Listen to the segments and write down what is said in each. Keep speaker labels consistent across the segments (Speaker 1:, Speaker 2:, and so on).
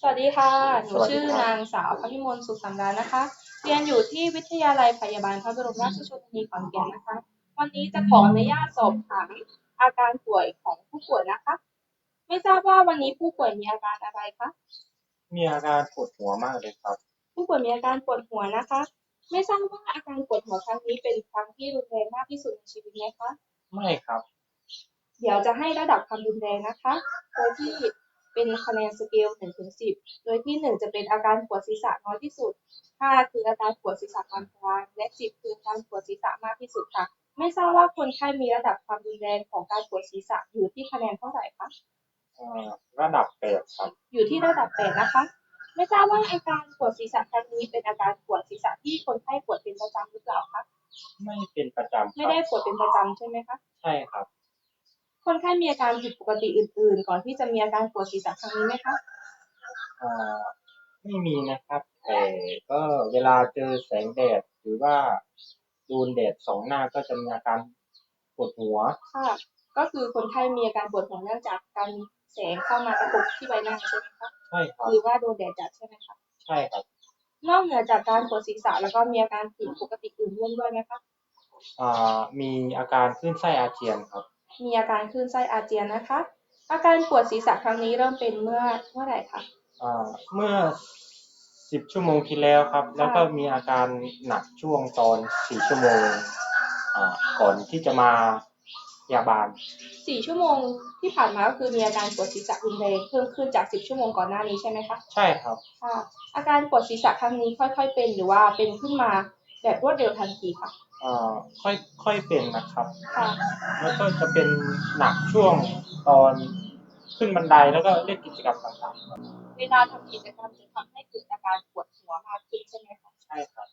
Speaker 1: สวัสดีค่ะ หนู
Speaker 2: สวัสดี
Speaker 1: ชื่อ
Speaker 2: ครับ
Speaker 1: นางสาวพพิมลสุขสำราญนะคะ เรียนอยู่ที่วิทยาลัยพยาบาลพระบรมราชชนนีขอนแก่นนะคะ วันนี้จะขออนุญาตสอบถามอาการป่วยของผู้ป่วยนะคะ ไม่ทราบว่าวันนี้ผู้ป่วยมีอาการอะไรคะ
Speaker 2: มีอาการปวดหัวมากเลยครับ
Speaker 1: ผู้ป่วยมีอาการปวดหัวนะคะ ไม่ทราบว่าอาการปวดหัวครั้งนี้เป็นครั้งที่รุนแรงมากที่สุดในชีวิตไหมคะ
Speaker 2: ไม่ครับ
Speaker 1: เดี๋ยวจะให้ระดับความรุนแรงนะคะ โดยที่ เป็นคะแนนสเกล1ถึง10 โดยที่ 1 จะเป็นอาการปวดศีรษะน้อยที่สุด 5 คืออาการปวดศีรษะปานกลาง และ 10 คืออาการปวดศีรษะมากที่สุดค่ะ ไม่ทราบว่าคนไข้มีระดับความรุนแรงของการปวดศีรษะอยู่ที่คะแนนเท่าไหร่คะ
Speaker 2: เอ่อระดับแปดครับ
Speaker 1: อยู่ที่ระดับ8นะคะ ไม่ทราบว่าอาการปวดศีรษะครั้งนี้เป็นอาการปวดศีรษะที่คนไข้ปวดเป็นประจำหรือเปล่าคะ
Speaker 2: ไม่เป็นประจำค
Speaker 1: ไม่
Speaker 2: รับ
Speaker 1: ได้ปวดเป็นประจำใช่ไหมคะ
Speaker 2: ใช่ครับ
Speaker 1: คนไข้มีอาการผิดปกติอื่น ๆ ก่อนที่จะมีอาการปวดศีรษะครั้งนี้ไหมคะ
Speaker 2: เอ่อไม่มีนะครับแต่ก็เวลาเจอแสงแดดหรือว่าโดนแดดสองหน้าก็จะมีอาการปวดหัว
Speaker 1: ค่ะ ก็คือคนไข้มีอาการปวดหัวเนื่องจากการแสงเข้ามากระทบที่ใบหน้าใช่ไหมคะ
Speaker 2: ใช่ครับ
Speaker 1: หรือว่าโดนแดดจัดใช่ไหมคะ
Speaker 2: ใช่ครับ
Speaker 1: นอกเหนือจากการปวดศีรษะแล้วก็มีอาการผิดปกติอื่นร่วมด้วยไหมคะ
Speaker 2: อ่ามีอาการคลื่นไส้อาเจียนครับ
Speaker 1: มีอาการคลื่นไส้อาเจียนนะคะ อาการปวดศีรษะครั้งนี้เริ่มเป็นเมื่อเมื่อไหร่คะ
Speaker 2: อ่าเมื่อสิบชั่วโมงที่แล้วครับ แล้วก็มีอาการหนักช่วงตอนสี่ชั่วโมงอ่าก่อนที่จะมาพยาบาล
Speaker 1: สี่ชั่วโมงที่ผ่านมาก็คือมีอาการปวดศีรษะรุนแรงเพิ่มขึ้นจากสิบชั่วโมงก่อนหน้านี้ใช่ไหมคะ
Speaker 2: ใช่ครับ
Speaker 1: ค่ะอาการปวดศีรษะครั้งนี้ค่อย ๆ เป็นหรือว่าเป็นขึ้นมาแบบรวดเร็วทันทีค่ะ
Speaker 2: อ่า ค่อยค่อยเป็นนะครับ
Speaker 1: ค่ะ
Speaker 2: แล้วก็จะเป็นหนักช่วงตอนขึ้นบันไดแล้วก็เล่นกิจกรรมต่างๆครับ
Speaker 1: เวลาทำกิจกรรมจะทำให้เกิดอาการปวดหัวมากขึ้นใช่ไหมคะ
Speaker 2: ใช่ครับ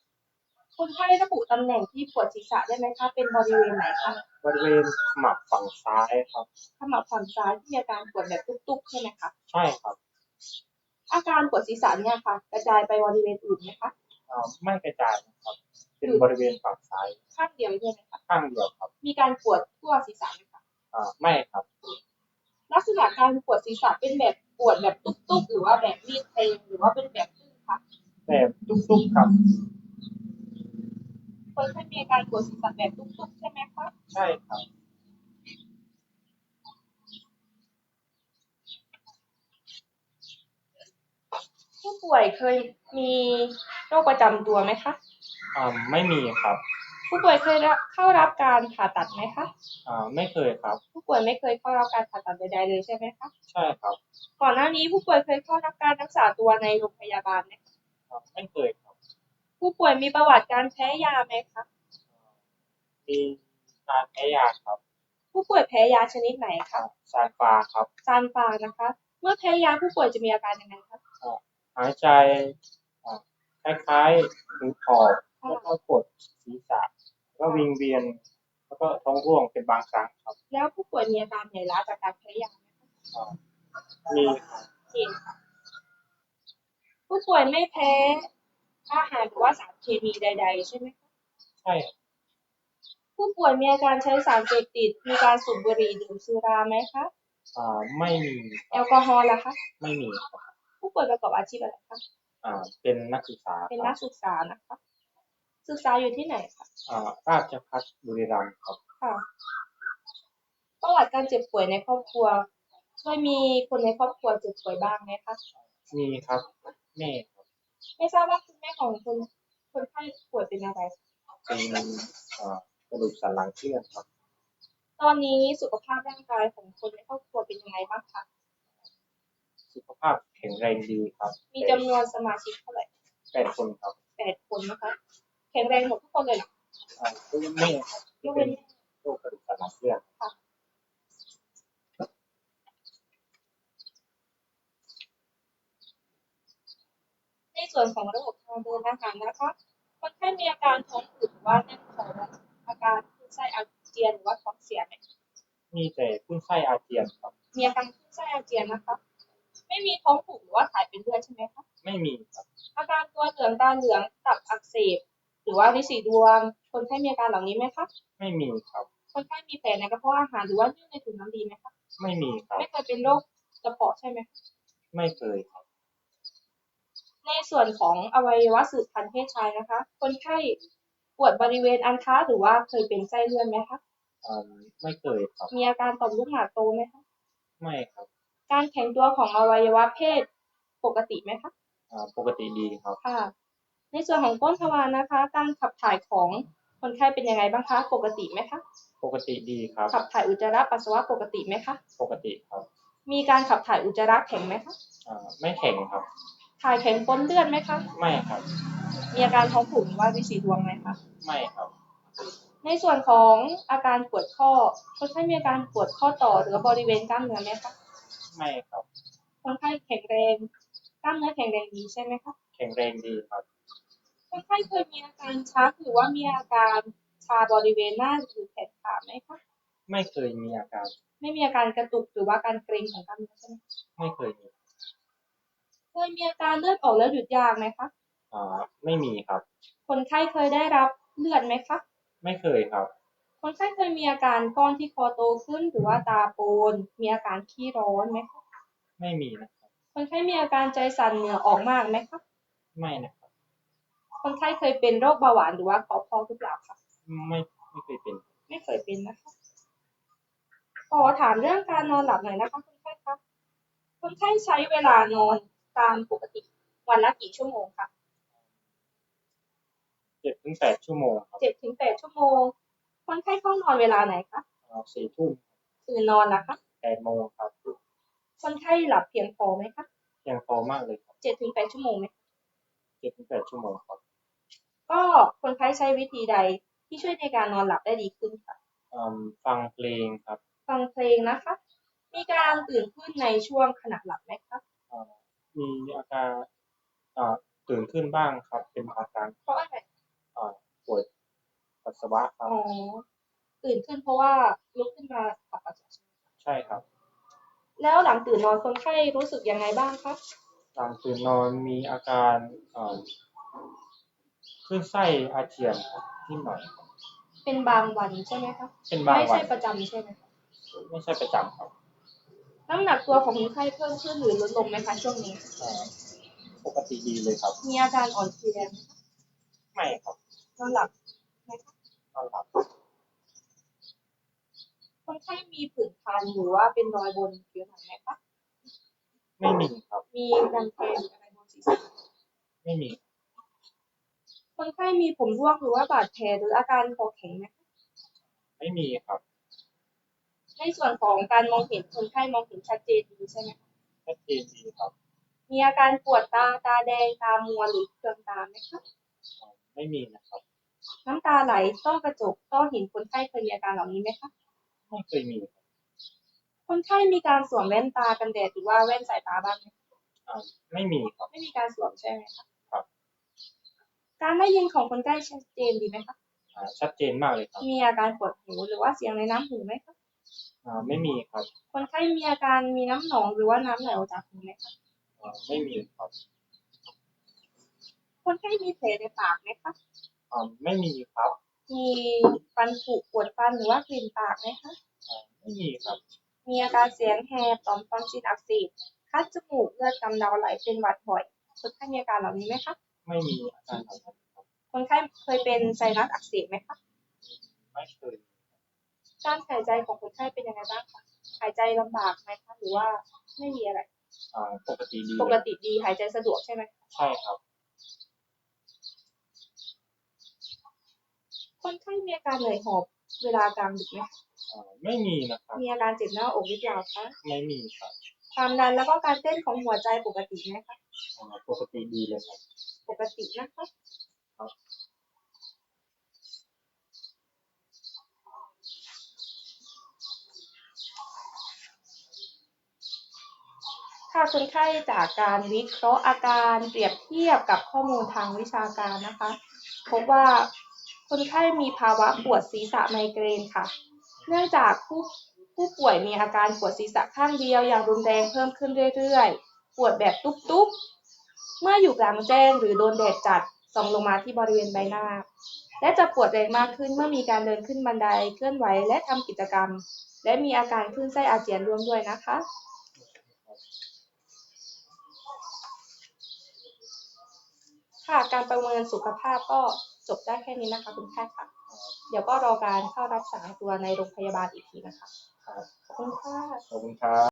Speaker 1: คนไข้ระบุตำแหน่งที่ปวดศีรษะได้ไหมคะ เป็นบริเวณไหนคะ
Speaker 2: บริเวณขมับฝั่งซ้ายครับ
Speaker 1: ขมับฝั่งซ้ายที่มีอาการปวดแบบตุ๊บๆใช่ไหมคะ
Speaker 2: ใช่ครับ
Speaker 1: อาการปวดศีรษะเนี่ยค่ะ กระจายไปบริเวณอื่นไหมคะ
Speaker 2: อ่าไม่กระจายนะครับ เป็นบริเวณฝั่งซ้าย
Speaker 1: ข้างเดียวใช่ไหมคะ
Speaker 2: ข้างเดียวครับ
Speaker 1: มีการปวดทั่วศีรษะไหมคะ
Speaker 2: อ่าไม่ครับ
Speaker 1: ลักษณะการปวดศีรษะเป็นแบบปวดแบบตุ๊บๆหรือว่าแบบมีดแทงหรือว่าเป็นแบบตื้นคะ
Speaker 2: แบบตุ๊กๆครับ
Speaker 1: คนไข้มีอาการปวดศีรษะแบบตุ๊บๆใช่ไหมคะ
Speaker 2: ใช่ครับ
Speaker 1: ผู้ป่วยเคยมีโรคประจำตัวไหมคะ
Speaker 2: อ่าไม่มีครับ
Speaker 1: ผู้ป่วยเคยรับเข้ารับการผ่าตัดไหมคะ
Speaker 2: อ่าไม่เคยครับ
Speaker 1: ผู้ป่วยไม่เคยเข้ารับการผ่าตัดใดๆเลยใช่ไหมคะ
Speaker 2: ใช่ครับ
Speaker 1: ก่อนหน้านี้ผู้ป่วยเคยเข้ารับการรักษาตัวในโรงพยาบาลไหมคะ
Speaker 2: อ่าไม่เคยครับ
Speaker 1: ผู้ป่วยมีประวัติการแพ้ยาไหมคะ
Speaker 2: มีการแพ้ยาครับ
Speaker 1: ผู้ป่วยแพ้ยาชนิดไหนคะ
Speaker 2: อ่าซานฟาครับ
Speaker 1: ซานฟานะคะ เมื่อแพ้ยาผู้ป่วยจะมีอาการยังไงคะ
Speaker 2: หายใจอ่าคล้ายๆหูหอบ แล้วก็ปวดศีรษะแล้วก็วิงเวียน แล้วก็ท้องร่วงเป็นบางครั้งครับ
Speaker 1: แล้วผู้ป่วยมีอาการเหนื่อยล้าจากการแพ้ยาไหมคะ
Speaker 2: อ่ามีครับ
Speaker 1: เห็นค่ะผู้ป่วยไม่แพ้อาหารหรือว่าสารเคมีใด ๆ ใช่ไหมคะ
Speaker 2: ใช่ครับ
Speaker 1: ผู้ป่วยมีอาการใช้สารเสพติด มีการสูบบุหรี่ดื่มสุราไหมคะ
Speaker 2: อ่าไม่มีค
Speaker 1: แอ
Speaker 2: รับ
Speaker 1: ลกอฮอล์ล่ะคะ
Speaker 2: ไม่มีครับ
Speaker 1: ผู้ป่วยประกอบอาชีพอะไรคะ
Speaker 2: อ่าเป็นนักศึกษา
Speaker 1: เป็น
Speaker 2: ค
Speaker 1: นั
Speaker 2: รั
Speaker 1: ก
Speaker 2: บ
Speaker 1: ศึกษานะคะ ศึกษาอยู่ที่ไหนคะ
Speaker 2: อ่าราชพัฒบุรีรัมย์ครับ
Speaker 1: ค่ะประวัติการเจ็บป่วยในครอบครัวเคยมีคนในครอบครัวเจ็บป่วยบ้างไหมคะ
Speaker 2: มีครับแม่ครับ
Speaker 1: ไม่ทราบว่าคุณแม่ของคนคนไข้ป่วยเป็นอะไรคะ
Speaker 2: เป็นอ่ากระดูกสันหลังเคลื่อนครับ
Speaker 1: ตอนนี้สุขภาพร่างกายของคนในครอบครัวเป็นยังไงบ้างคะ
Speaker 2: สุขภาพแข็งแรงดีครับ
Speaker 1: มีจำนวนสมาชิกเท่าไหร่
Speaker 2: แปดคนครับ
Speaker 1: แปดคนนะคะแข็งแรงหมดทุกคนเลยเหรอ
Speaker 2: อ่าก็แม่
Speaker 1: ยก
Speaker 2: เว้นโรคกระดูกสันหลังเสื่อน
Speaker 1: ในส่วนของระบบทางเดินอาหารนะคะคนไข้มีอาการท้องอืดหรือว่าแน่นท้องอาการคลื่นไส้อาเจียนหรือว่าท้องเสียไหม
Speaker 2: มีแต่ขึ้นไส้อาเจียนครับ
Speaker 1: มีอาการคลื่นไส้อาเจียนนะคะ ไม่มีท้องผูกหรือว่าถ่ายเป็นเลือดใช่ไหมคะ
Speaker 2: ไม่มีครับ
Speaker 1: อาการตัวเหลืองตาเหลืองตับอักเสบ หรือว่าลินสีดวง คนไข้มีอาการเหล่านี้ไหมคะ
Speaker 2: ไม่มีครับ
Speaker 1: คนไข้มีแผลในกระเพาะอาหารหรือว่าเยื่อในถุงน้ำดีไหมคะ
Speaker 2: ไม่มีครับ
Speaker 1: ไม่เคยเป็นโรคกระเพาะใช่ไหมคะ
Speaker 2: ไม่เคยครับ
Speaker 1: ในส่วนของอวัยวะสืบพันธุ์เพศชายนะคะ คนไข้ปวดบริเวณอันท้าหรือว่าเคยเป็นไส้เลื่อนไหมคะ
Speaker 2: อืมไม่เคยครับ
Speaker 1: มีอาการต่อมลูกหมากโตไหมคะ
Speaker 2: ไม่ครับ
Speaker 1: การแข็งตัวของอวัยวะเพศปกติไหมคะ
Speaker 2: อ่าปกติดีครับ
Speaker 1: ค่ะ ในส่วนของก้นทวารนะคะ การขับถ่ายของคนไข้เป็นยังไงบ้างคะ ปกติไหมคะ
Speaker 2: ปกติดีครับ
Speaker 1: ขับถ่ายอุจจาระปัสสาวะปกติไหมคะ
Speaker 2: ปกติครับ
Speaker 1: มีการขับถ่ายอุจจาระแข็งไหมคะ
Speaker 2: อ่าไม่แข็งครับ
Speaker 1: ถ่ายแข็งปนเลือดไหมคะ
Speaker 2: ไม่ครับ
Speaker 1: มีอาการท้องผูกหรือว่ามีสีดวงไหมคะ
Speaker 2: ไม่ครับ
Speaker 1: ในส่วนของอาการปวดข้อ คนไข้มีอาการปวดข้อต่อหรือบริเวณกล้ามเนื้อไหมคะ
Speaker 2: ไม่ครับ
Speaker 1: คนไข้แข็งแรง กล้ามเนื้อแข็งแรงดีใช่ไหมคะ
Speaker 2: แข็งแรงดีครับ
Speaker 1: คนไข้เคยมีอาการชักหรือว่ามีอาการชาบริเวณหน้าหรือแขนขาไหมคะ
Speaker 2: ไม่เคยมีอาการ
Speaker 1: ไม่มีอาการกระตุกหรือว่าการเกร็งของกล้ามเนื้อใช่ไหมคะ
Speaker 2: ไม่เคยมี
Speaker 1: เคยมีอาการเลือดออกแล้วหยุดยากไหมคะ
Speaker 2: อ่า ไม่มีครับ
Speaker 1: คนไข้เคยได้รับเลือดไหมคะ
Speaker 2: ไม่เคยครับ
Speaker 1: คนไข้เคยมีอาการก้อนที่คอโตขึ้นหรือว่าตาโปน มีอาการขี้ร้อนไหมคะ
Speaker 2: ไม่มีนะครับ
Speaker 1: คนไข้มีอาการใจสั่นเหงื่อออกมากไหมคะ
Speaker 2: ไม่นะครับ
Speaker 1: คนไข้เคยเป็นโรคเบาหวานหรือว่าคอพอกหรือเปล่าคะ
Speaker 2: ไม่ไม่เคยเป็น
Speaker 1: ไม่เคยเป็นนะคะขอถามเรื่องการนอนหลับหน่อยนะคะคนไข้คะคนไข้ใช้เวลานอนตามปกติ วันละกี่ชั่วโมงคะ
Speaker 2: เจ็ดถึงแปดชั่วโมงครับ
Speaker 1: เจ็ดถึงแปดชั่วโมง คนไข้เข้านอนเวลาไหนคะ
Speaker 2: อ่าสี่ทุ่ม
Speaker 1: ตื่นนอนนะคะ
Speaker 2: แปดโมงครับ
Speaker 1: คนไข้หลับเพียงพอไหมคะ
Speaker 2: เพียงพอมากเลยครับ
Speaker 1: เจ็ดถึงแปดชั่วโมงไหมคะ
Speaker 2: เจ็ดถึงแปดชั่วโมงครับ
Speaker 1: ก็คนไข้ใช้วิธีใดที่ช่วยในการนอนหลับได้ดีขึ้นค่ะ
Speaker 2: อืมฟังเพลงครับ
Speaker 1: ฟังเพลงนะคะ มีการตื่นขึ้นในช่วงขณะหลับไหมคะ
Speaker 2: อ่ามีอาการอ่าตื่นขึ้นบ้างครับ เป็นอาการ
Speaker 1: เพราะอะไร
Speaker 2: อ่าปวดปัสสาวะครั
Speaker 1: อ๋
Speaker 2: บ
Speaker 1: อตื่นขึ้นเพราะว่าลุกขึ้นมาขับปัสสาวะ
Speaker 2: ใช่ครับ
Speaker 1: แล้วหลังตื่นนอนคนไข้รู้สึกยังไงบ้างคะ
Speaker 2: หลังตื่นนอนมีอาการอ่า ขึ้นไส้อาเจียนครับนิดหน่อยครับ
Speaker 1: เป็นบางวันใช่ไหมคะ
Speaker 2: เป็นบาง
Speaker 1: ไม่
Speaker 2: วั
Speaker 1: ใช่
Speaker 2: น
Speaker 1: ประจำใช่ไหมคะ
Speaker 2: ไม่ใช่ประจำครับ
Speaker 1: น้ำหนักตัวของคนไข้เพิ่มขึ้นหรือลดลงไหมคะช่วงนี้
Speaker 2: อ่าปกติดีเลยครับ
Speaker 1: มีอาการอ่อนเพลียไหมคะ
Speaker 2: ไม่ครับ
Speaker 1: นอนหลับไหมคะ
Speaker 2: นอนหลับ
Speaker 1: คนไข้มีผื่นคันหรือว่าเป็นรอยบนผิวหนังไหมคะ
Speaker 2: ไม่มีครับ
Speaker 1: มีรังแคหรืออะไรบนศีรษะ
Speaker 2: ไม่มี
Speaker 1: คนไข้มีผมร่วงหรือว่าบาดแผลหรืออาการคอแข็งไหมคะ
Speaker 2: ไม่มีครับ
Speaker 1: ในส่วนของการมองเห็นคนไข้มองเห็นชัดเจนดีใช่ไหมคะ
Speaker 2: ชัดเจนดีครับ
Speaker 1: มีอาการปวดตาตาแดงตามัวหรือเคืองตาไหมคะ
Speaker 2: อ่าไม่มีนะครับ
Speaker 1: น้ำตาไหลต้อกระจกต้อหินคนไข้เคยมีอาการเหล่านี้ไหมคะ
Speaker 2: ไม่เคยมีครับ
Speaker 1: คนไข้มีการสวมแว่นตากันแดดหรือว่าแว่นสายตาบ้างไหมคะ
Speaker 2: อ่าไม่มีครับ
Speaker 1: ไม่มีการสวมใช่ไหมคะ
Speaker 2: ครับ
Speaker 1: การได้ยินของคนไข้ชัดเจนดีไหมคะ
Speaker 2: อ่าชัดเจนมากเลยครับ
Speaker 1: มีอาการปวดหูหรือว่าเสียงในน้ำหูไหมคะ
Speaker 2: อ่าไม่มีครับ
Speaker 1: คนไข้มีอาการมีน้ำหนองหรือว่าน้ำไหลออกจากหูไหมคะ
Speaker 2: อ่าไม่มีครับ
Speaker 1: คนไข้มีแผลในปากไหมคะ
Speaker 2: อ่าไม่มีครับ
Speaker 1: มีฟันผุปวดฟันหรือว่ากลิ่นปากไหมคะ
Speaker 2: อ่าไม่มีครับ
Speaker 1: มีอาการเสียงแหบต่อมทอนซิลอักเสบคัดจมูกเลือดกำเดาไหลเป็นหวัดบ่อยคนไข้มีอาการเหล่านี้ไหมคะ
Speaker 2: ไม่มีอาการเหล่านั้นครับ
Speaker 1: คนไข้เคยเป็นไซนัสอักเสบไหมคะ
Speaker 2: ไม่เคย
Speaker 1: การหายใจของคนไข้เป็นยังไงบ้างคะหายใจลำบากไหมคะหรือว่าไม่มีอะไร
Speaker 2: อ่าปกติดี
Speaker 1: ปกติดีหายใจสะดวกใช่ไหมคะ
Speaker 2: ใช่ครับ
Speaker 1: คนไข้มีอาการเหนื่อยหอบเวลากลางดึกไหมคะ
Speaker 2: อ่าไม่มีนะครับ
Speaker 1: มีอาการเจ็บหน้าอกหรือเปล่าคะ
Speaker 2: ไม่มีครับ
Speaker 1: ความดันแล้วก็การเต้นของหัวใจปกติไหมคะ
Speaker 2: อ่าปกติดีเลยครับ
Speaker 1: ปกตินะคะ
Speaker 2: ครับ
Speaker 1: ค่ะคนไข้จากการวิเคราะห์อาการเปรียบเทียบกับข้อมูลทางวิชาการนะคะ พบว่าคนไข้มีภาวะปวดศีรษะไมเกรนค่ะ เนื่องจากผู้ ผู้ป่วยมีอาการปวดศีรษะข้างเดียวอย่างรุนแรงเพิ่มขึ้นเรื่อยๆ ปวดแบบตุ๊บๆ เมื่ออยู่กลางแจ้งหรือโดนแดดจัดส่องลงมาที่บริเวณใบหน้า และจะปวดแรงมากขึ้นเมื่อมีการเดินขึ้นบันไดเคลื่อนไหวและทำกิจกรรม และมีอาการคลื่นไส้อาเจียนรวมด้วยนะคะ ค่ะการประเมินสุขภาพก็จบได้แค่นี้นะคะคุณแพทย์ค่ะ เดี๋ยวก็รอการเข้ารับสารตัวในโรงพยาบาลอีกทีนะคะ ขอบคุณค่ะ
Speaker 2: ขอบคุณครับ